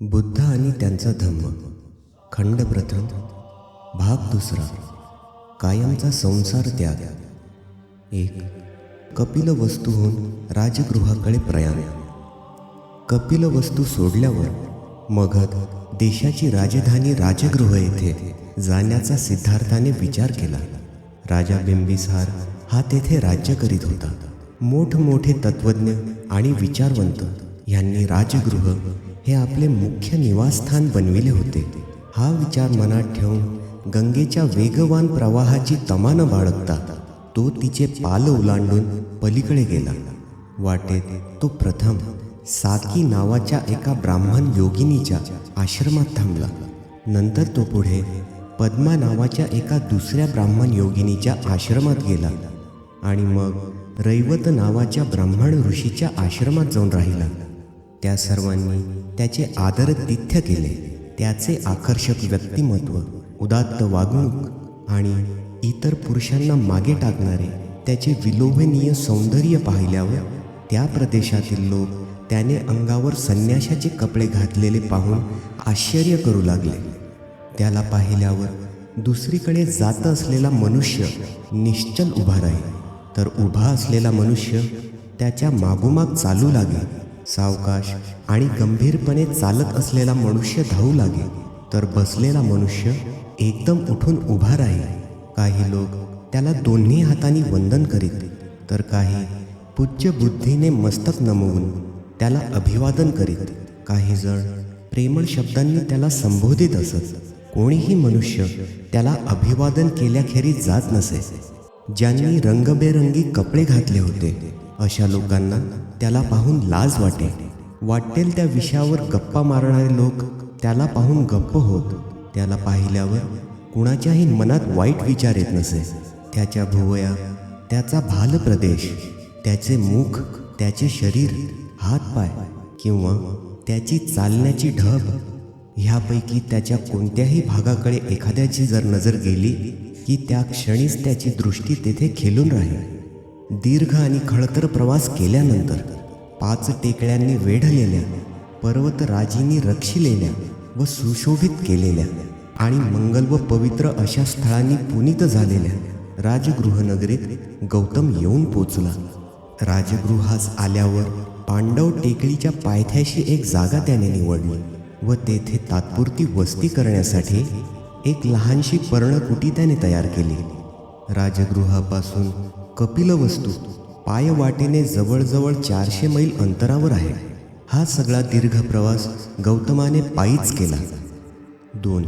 बुद्ध आणि त्यांचा धम्म. खंड प्रथम. भाग दुसरा. कायमचा संसार त्याग. एक. कपिल वस्तूहून राजगृहाकडे प्रयाण. कपिल वस्तू सोडल्यावर मगध देशाची राजधानी राजगृह येथे जाण्याचा सिद्धार्थाने विचार केला. राजा बिंबिसार हा तेथे राज्य करीत होता. मोठमोठे तत्वज्ञ आणि विचारवंत यांनी राजगृह हे आपले मुख्य निवासस्थान बनविले होते. हा विचार मनात ठेवून गंगेच्या वेगवान प्रवाहाची तमानं बाळगता तो तिचे पाल ओलांडून पलीकडे गेला. वाटेत तो प्रथम साकी नावाच्या एका ब्राह्मण योगिनीच्या आश्रमात थांबला. नंतर तो पुढे पद्मा नावाच्या एका दुसऱ्या ब्राह्मण योगिनीच्या आश्रमात गेला आणि मग रैवत नावाच्या ब्राह्मण ऋषीच्या आश्रमात जाऊन राहिला. त्या सर्वांनी त्याचे आदरतिथ्य केले. त्याचे आकर्षक व्यक्तिमत्व उदात्त वागणूक आणि इतर पुरुषांना मागे टाकणारे त्याचे विलोभनीय सौंदर्य पाहिल्यावर त्या प्रदेशातील लोक त्याने अंगावर संन्याशाचे कपडे घातलेले पाहून आश्चर्य करू लागले. त्याला पाहिल्यावर दुसरीकडे जात असलेला मनुष्य निश्चल उभा राहील. तर उभा असलेला मनुष्य त्याच्या मागोमाग चालू लागला. सावकाश आणि गंभीरपणे चालत असलेला मनुष्य धावू लागे तर बसलेला मनुष्य एकदम उठून उभा राहील. काही लोक त्याला दोन्ही हातांनी वंदन करीत तर काही पूज्य बुद्धीने मस्तक नमवून त्याला अभिवादन करीत काही जण प्रेमळ शब्दांनी त्याला संबोधित असत. कोणीही मनुष्य त्याला अभिवादन केल्याखेरीज जात नसे. ज्यांनी रंगबेरंगी कपडे घातले होते अशा लोकांना त्याला पाहून लाज वाटे. वाटेल त्या विषयावर गप्पा मारणारे लोक त्याला पाहून गप्प होत. त्याला पाहिल्यावर कुणाच्याही मनात वाईट विचार येत नसे. त्याच्या भुवया त्याचा भाल प्रदेश त्याचे मुख त्याचे शरीर हातपाय किंवा त्याची चालण्याची ढब ह्यापैकी त्याच्या कोणत्याही भागाकडे एखाद्याची जर नजर गेली की त्या क्षणीच त्याची दृष्टी तेथे खेलून राहील. दीर्घ आणि खळतर प्रवास केल्यानंतर पाच टेकड्यांनी वेढलेल्या पर्वतराजींनी रक्षिलेल्या व सुशोभित केलेल्या आणि मंगल व पवित्र अशा स्थळांनी पुनीत झालेल्या राजगृहनगरीत गौतम येऊन पोचला. राजगृहास आल्यावर पांडव टेकडीच्या पायथ्याशी एक जागा त्याने निवडली व तेथे तात्पुरती वस्ती करण्यासाठी एक लहानशी पर्णकुटी त्याने तयार केली. राजगृहापासून कपिलवस्तू पायवाटेने जवळजवळ चारशे मैल अंतरावर आहे. हा सगळा दीर्घ प्रवास गौतमाने पायीच केला. दोन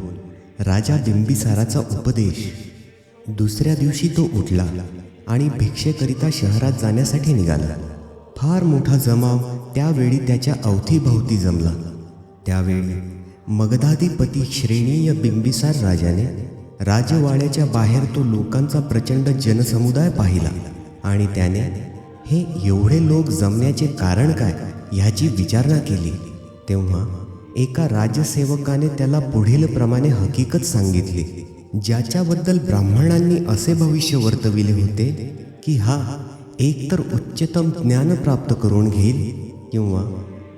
राजा बिंबिसाराचा उपदेश. दुसऱ्या दिवशी तो उठला आणि भिक्षेकरिता शहरात जाण्यासाठी निघाला. फार मोठा जमाव त्यावेळी त्याच्या अवतीभोवती जमला. त्यावेळी मगधाधिपती श्रेणीय बिंबिसार राजाने राजवाड्याच्या बाहेर तो लोकांचा प्रचंड जनसमुदाय पाहिला. आणि त्याने हे एवढे लोक जमण्याचे कारण काय ह्याची विचारणा केली? तेव्हा एका राजसेवकाने त्याला पुढील प्रमाणे हकीकत सांगितली ज्याच्याबद्दल ब्राह्मणांनी असे भविष्य वर्तविले होते की हा एकतर उच्चतम ज्ञान प्राप्त करून घेईल किंवा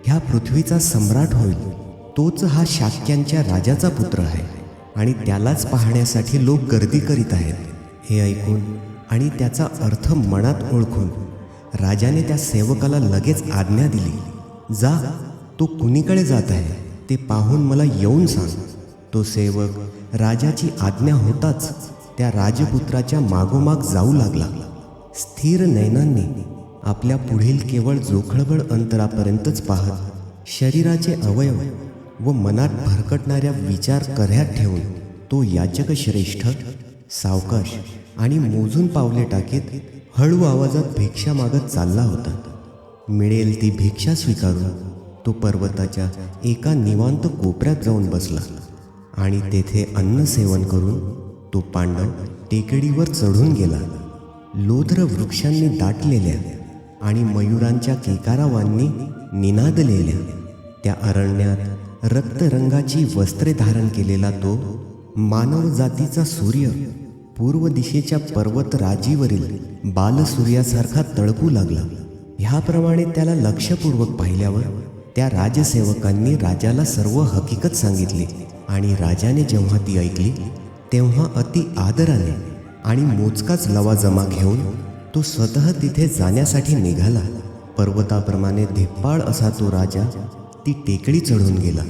ह्या पृथ्वीचा सम्राट होईल. तोच हा शाक्यांच्या राजाचा पुत्र आहे. आणि त्यालाच पाहण्यासाठी लोक गर्दी करीत आहेत. हे ऐकून आणि त्याचा अर्थ मनात ओळखून राजाने त्या सेवकाला लगेच आज्ञा दिली. जा तो कुणीकडे जात आहे ते पाहून मला येऊन सांग. तो सेवक राजाची आज्ञा होताच त्या राजपुत्राच्या मागोमाग जाऊ लागला. स्थिर नैनांनी आपल्या पुढील केवळ जोखळबळ अंतरापर्यंतच पाहत शरीराचे अवयव व मनात भरकटणाऱ्या विचार कऱ्यात ठेवून तो याचक श्रेष्ठ सावकाश आणि मोजून पावले टाकीत हळू आवाजात भिक्षा मागत चालला होता. मिळेल ती भिक्षा स्वीकारून तो पर्वताच्या एका निवांत कोपऱ्यात जाऊन बसला आणि तेथे अन्न सेवन करून तो पांडव टेकडीवर चढून गेला. लोध्र वृक्षांनी दाटलेल्या आणि मयुरांच्या केकारावांनी निनादलेल्या त्या अरण्यात रक्तरंगाची वस्त्रे धारण केलेला तो मानव जातीचा सूर्य पूर्व दिशेच्या पर्वत राजीवरील बालसूर्यासारखा तळपू लागला. ह्याप्रमाणे त्याला लक्षपूर्वक पाहिल्यावर त्या त्या राजसेवकांनी राजाला सर्व हकीकत सांगितली आणि राजाने जेव्हा ती ऐकली तेव्हा अति आदराने आणि मोजकाच लवाजमा घेऊन तो स्वतः तिथे जाण्यासाठी निघाला. पर्वताप्रमाणे धिप्पाळ असा तो राजा ती टेकडी चढून गेला.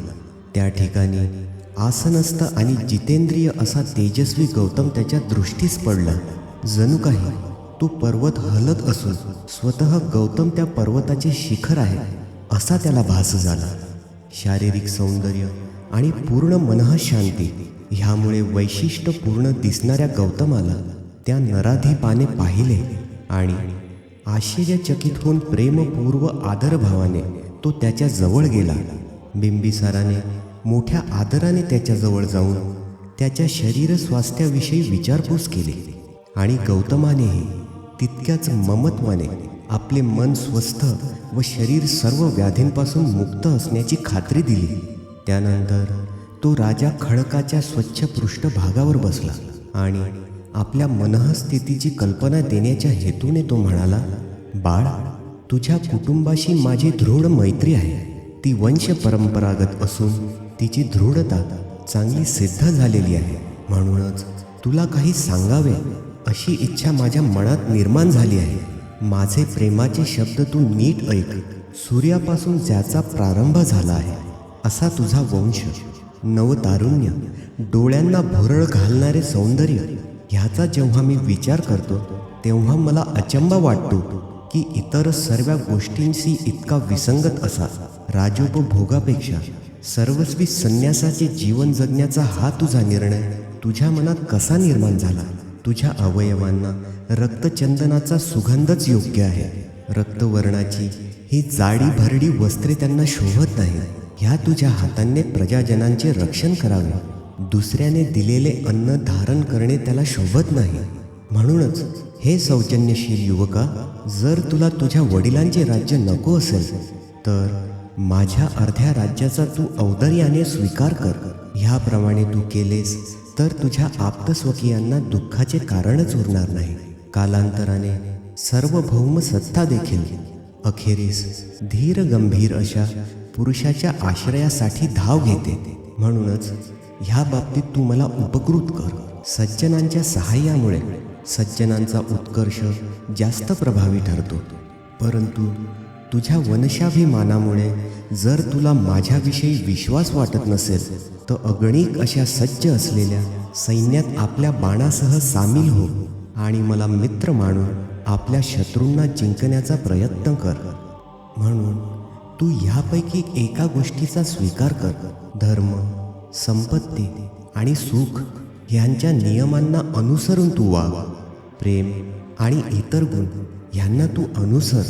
त्या ठिकाणी आसनस्थ आणि जितेंद्रिय असा तेजस्वी गौतम त्याच्या दृष्टीस पडला. जणू काही तो पर्वत हलत असून स्वतः गौतम त्या पर्वताचे शिखर आहे असा त्याला भास झाला. शारीरिक सौंदर्य आणि पूर्ण मनः शांती ह्यामुळे वैशिष्ट्यपूर्ण दिसणाऱ्या गौतमाला त्या नराधीपाने पाहिले आणि आश्चर्यचकित होऊन प्रेमपूर्व आदरभावाने तो त्याच्याजवळ गेला. बिंबिसाराने मोठ्या आदराने त्याच्याजवळ जाऊन त्याच्या शरीर स्वास्थ्याविषयी विचारपूस केली आणि गौतमानेही तितक्याच ममत्वाने आपले मन स्वस्थ व शरीर सर्व व्याधींपासून मुक्त असण्याची खात्री दिली. त्यानंतर तो राजा खडकाच्या स्वच्छ पृष्ठभागावर बसला आणि आपल्या मनःस्थितीची कल्पना देण्याच्या हेतूने तो म्हणाला बाळ तुझ्या कुटुंबाशी माझी दृढ मैत्री आहे. ती वंश परंपरागत असून तिची दृढता चांगली सिद्ध झालेली आहे. म्हणूनच तुला काही सांगावे अशी इच्छा माझ्या मनात निर्माण झाली आहे. माझे प्रेमाचे शब्द तू नीट ऐक. सूर्यापासून ज्याचा प्रारंभ झाला आहे असा तुझा वंश. नवतारुण्य डोळ्यांना भुरळ घालणारे सौंदर्य ह्याचा जेव्हा मी विचार करतो तेव्हा मला अचंबा वाटतो. की इतर सर्व गोष्टींशी इतका विसंगत असा. राजोपभोगापेक्षा सर्वस्वी संन्यासाचे जीवन जगण्याचा हा तुझा निर्णय तुझ्या मनात कसा निर्माण झाला? तुझ्या अवयवांना रक्तचंदनाचा सुगंधच योग्य आहे. रक्तवर्णाची ही जाडी भरडी वस्त्रे त्यांना शोभत नाही ह्या तुझ्या हातांनी प्रजाजनांचे रक्षण करावे. दुसऱ्याने दिलेले अन्न धारण करणे त्याला शोभत नाही. म्हणूनच हे सौजन्यशील युवका जर तुला तुझ्या वडिलांचे राज्य नको असेल तर माझ्या अर्ध्या राज्याचा तू औदर्याने स्वीकार कर. ह्याप्रमाणे तू केलेस तर तुझ्या आप्तस्वकीयांना दुःखाचे कारणच उरणार नाही. कालांतराने सार्वभौम सत्ता देखील अखेरीस धीर गंभीर अशा पुरुषाच्या आश्रयासाठी धाव घेते. म्हणूनच ह्या बाबतीत तू मला उपकृत कर. सज्जनांच्या सहाय्यामुळे सज्जनांचा उत्कर्ष जास्त प्रभावी ठरतो. परंतु तुझ्या वंशाभिमानामुळे जर तुला माझ्याविषयी विश्वास वाटत नसेल तर अगणिक अशा सज्ज असलेल्या सैन्यात आपल्या बाणासह सामील हो आणि मला मित्र मानून आपल्या शत्रूंना जिंकण्याचा प्रयत्न कर. म्हणून तू ह्यापैकी एका गोष्टीचा स्वीकार कर. धर्म संपत्ती आणि सुख ह्यांच्या नियमांना अनुसरून तू वाग. प्रेम आणि इतर गुण ह्यांना तू अनुसर.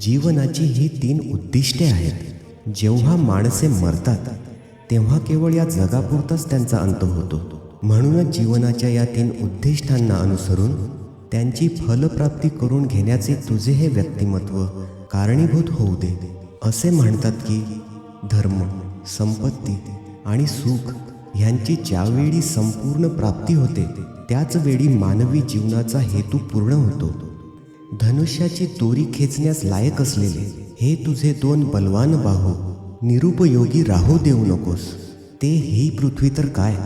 जीवनाची ही तीन उद्दिष्टे आहेत. जेव्हा माणसे मरतात तेव्हा केवळ या जगापुरताच त्यांचा अंत होतो. म्हणूनच जीवनाच्या या तीन उद्दिष्टांना अनुसरून त्यांची फलप्राप्ती करून घेण्याचे तुझे हे व्यक्तिमत्व कारणीभूत होऊ दे. असे म्हणतात की धर्म संपत्ती आणि सुख ह्यांची ज्यावेळी संपूर्ण प्राप्ती होते त्याच वेळी मानवी जीवनाचा हेतू पूर्ण होतो. धनुष्याची दोरी खेचण्यास लायक असलेले हे तुझे दोन बलवान बाहू निरुपयोगी राहू देऊ नकोस. ते ही पृथ्वी तर काय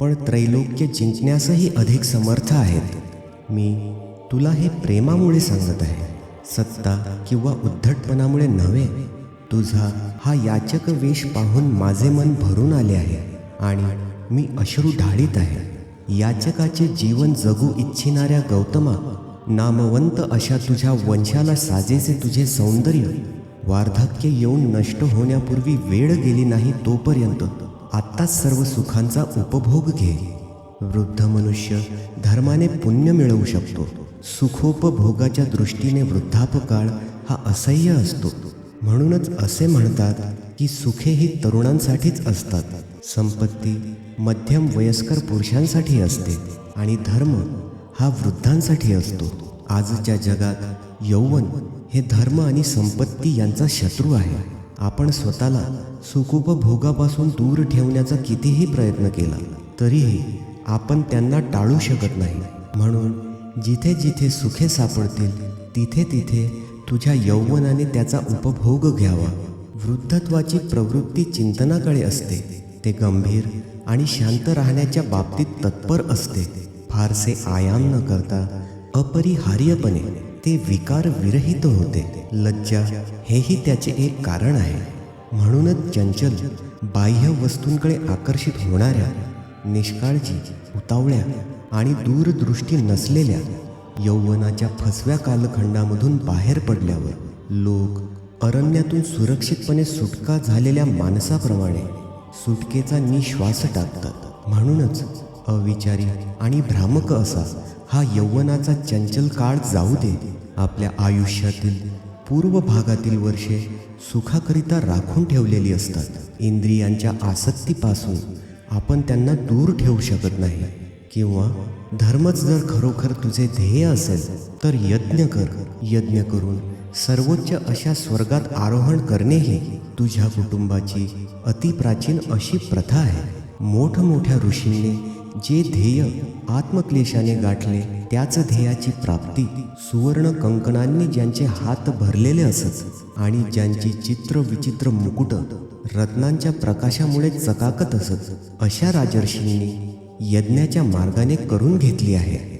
पण त्रैलोक्य जिंकण्यासही अधिक समर्थ आहेत. मी तुला हे प्रेमामुळे सांगत आहे सत्ता किंवा उद्धटपणामुळे नव्हे. तुझा हा याचक वेश पाहून माझे मन भरून आले आहे. आणि मी अश्रू ढाळीत आहे. याचकाचे जीवन जगू इच्छिणाऱ्या गौतमा नामवंत अशा तुझ्या वंशाला साजेसे तुझे सौंदर्य वार्धक्य येऊन नष्ट होण्यापूर्वी वेळ गेली नाही तोपर्यंत. आत्ताच सर्व सुखांचा उपभोग घे. वृद्ध मनुष्य धर्माने पुण्य मिळवू शकतो. सुखोपभोगाच्या दृष्टीने वृद्धापकाळ हा असह्य असतो. म्हणूनच असे म्हणतात की सुखे ही तरुणांसाठीच असतात. संपत्ती मध्यम वयस्कर पुरुषांसाठी असते आणि धर्म हा वृद्धांसाठी असतो. आजच्या जगात यौवन हे धर्म आणि संपत्ती यांचा शत्रू आहे. आपण स्वतःला सुखोपभोगापासून दूर ठेवण्याचा कितीही प्रयत्न केला तरीही आपण त्यांना टाळू शकत नाही. म्हणून जिथे जिथे सुखे सापडतील तिथे तिथे तुझ्या यौवनाने त्याचा उपभोग घ्यावा. वृद्धत्वाची प्रवृत्ती चिंतनाकडे असते. ते गंभीर आणि शांत राहण्याच्या बाबतीत तत्पर असते. फारसे आयाम न करता अपरिहार्यपणे ते विकार विरहित होते. लज्जा हेही त्याचे एक कारण आहे. म्हणूनच चंचल बाह्य वस्तूंकडे आकर्षित होणाऱ्या निष्काळजी उतावळ्या आणि दूरदृष्टी नसलेल्या यौवनाच्या फसव्या कालखंडामधून बाहेर पडल्यावर लोक अरण्यातून सुरक्षितपणे सुटका झालेल्या माणसाप्रमाणे सुटकेचा निश्वास टाकतात. म्हणूनच अविचारी आणि भ्रामक असा हा यौवनाचा चंचल काळ जाऊ दे. आपल्या आयुष्यातील पूर्व भागातील वर्षे सुखाकरिता राखून ठेवलेली असतात. इंद्रियांच्या आसक्तीपासून आपण त्यांना दूर ठेवू शकत नाही. किंवा धर्मच जर खरोखर तुझे ध्येय असेल तर यज्ञ कर. यज्ञ करून सर्वोच्च अशा स्वर्गात आरोहण करणेही तुझ्या कुटुंबाची अतिप्राचीन अशी प्रथा आहे. मोठमोठ्या ऋषींनी जे ध्येय आत्मक्लेशाने गाठले त्याच ध्येयाची प्राप्ती सुवर्ण कंकणांनी ज्यांचे हात भरलेले असत आणि ज्यांची चित्र विचित्र मुकुट रत्नांच्या प्रकाशामुळे चकाकत असत अशा राजर्षींनी यज्ञाच्या मार्गाने करून घेतली आहे.